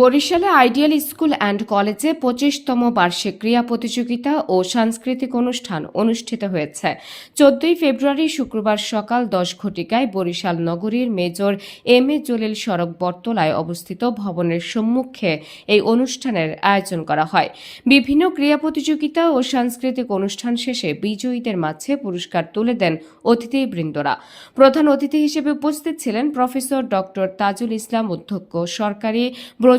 বরিশালে ideal school and কলেজে পঁচিশতম বার্ষিক ক্রীড়া প্রতিযোগিতা ও সাংস্কৃতিক অনুষ্ঠান অনুষ্ঠিত হয়েছে। চোদ্দই ফেব্রুয়ারি শুক্রবার সকাল দশ ঘটিকায় বরিশাল নগরীর মেজর এম এ জলিল সড়ক বটতলায় অবস্থিত ভবনের সম্মুখে এই অনুষ্ঠানের আয়োজন করা হয়। বিভিন্ন ক্রীড়া প্রতিযোগিতা ও সাংস্কৃতিক অনুষ্ঠান শেষে বিজয়ীদের মাঝে পুরস্কার তুলে দেন অতিথিবৃন্দরা। প্রধান অতিথি হিসেবে উপস্থিত ছিলেন প্রফেসর ডক্টর তাজুল ইসলাম, অধ্যক্ষ সরকারি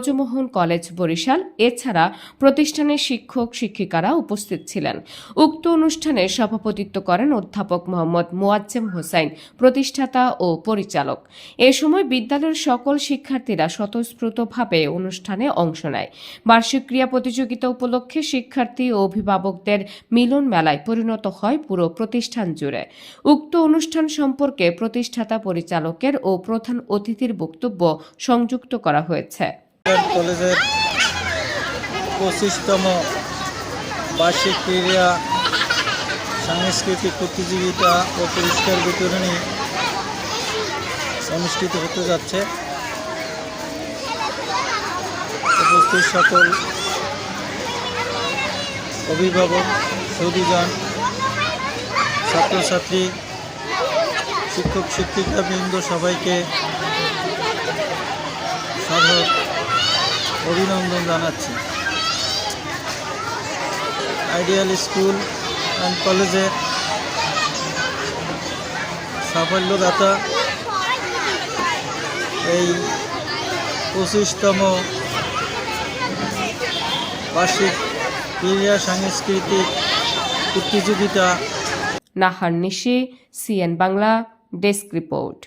ব্রজমোহন কলেজ, বরিশাল। এছাড়া প্রতিষ্ঠানের শিক্ষক, শিক্ষিকারা উপস্থিত ছিলেন। উক্ত অনুষ্ঠানে সভাপতিত্ব করেন অধ্যাপক মোহাম্মদ মোয়াজ্জেম হোসাইন, প্রতিষ্ঠাতা ও পরিচালক। এ সময় বিদ্যালয়ের সকল শিক্ষার্থীরা স্বতঃস্ফূর্তভাবে অনুষ্ঠানে অংশ নেয়। বার্ষিক ক্রীড়া প্রতিযোগিতা উপলক্ষে শিক্ষার্থী ও অভিভাবকদের মিলন মেলায় পরিণত হয় পুরো প্রতিষ্ঠান জুড়ে। উক্ত অনুষ্ঠান সম্পর্কে প্রতিষ্ঠাতা, পরিচালকের ও প্রধান অতিথির বক্তব্য সংযুক্ত করা হয়েছে। কলেজের পঁচিশতম বার্ষিক ক্রীড়া সাংস্কৃতিক প্রতিযোগিতা ও পুরস্কার বিতরণী অনুষ্ঠিত হতে যাচ্ছে। উপস্থিত সকল অভিভাবক সৌদিজন ছাত্রছাত্রী, শিক্ষক, শিক্ষিকাবৃন্দ সবাইকে সাধক অভিনন্দন জানাচ্ছি। আইডিয়াল স্কুল অ্যান্ড কলেজের সাফল্যদাতা এই পঁচিশতম বার্ষিক ক্রীড়া সাংস্কৃতিক প্রতিযোগিতা। Nahar Nishi CN Bangla desk report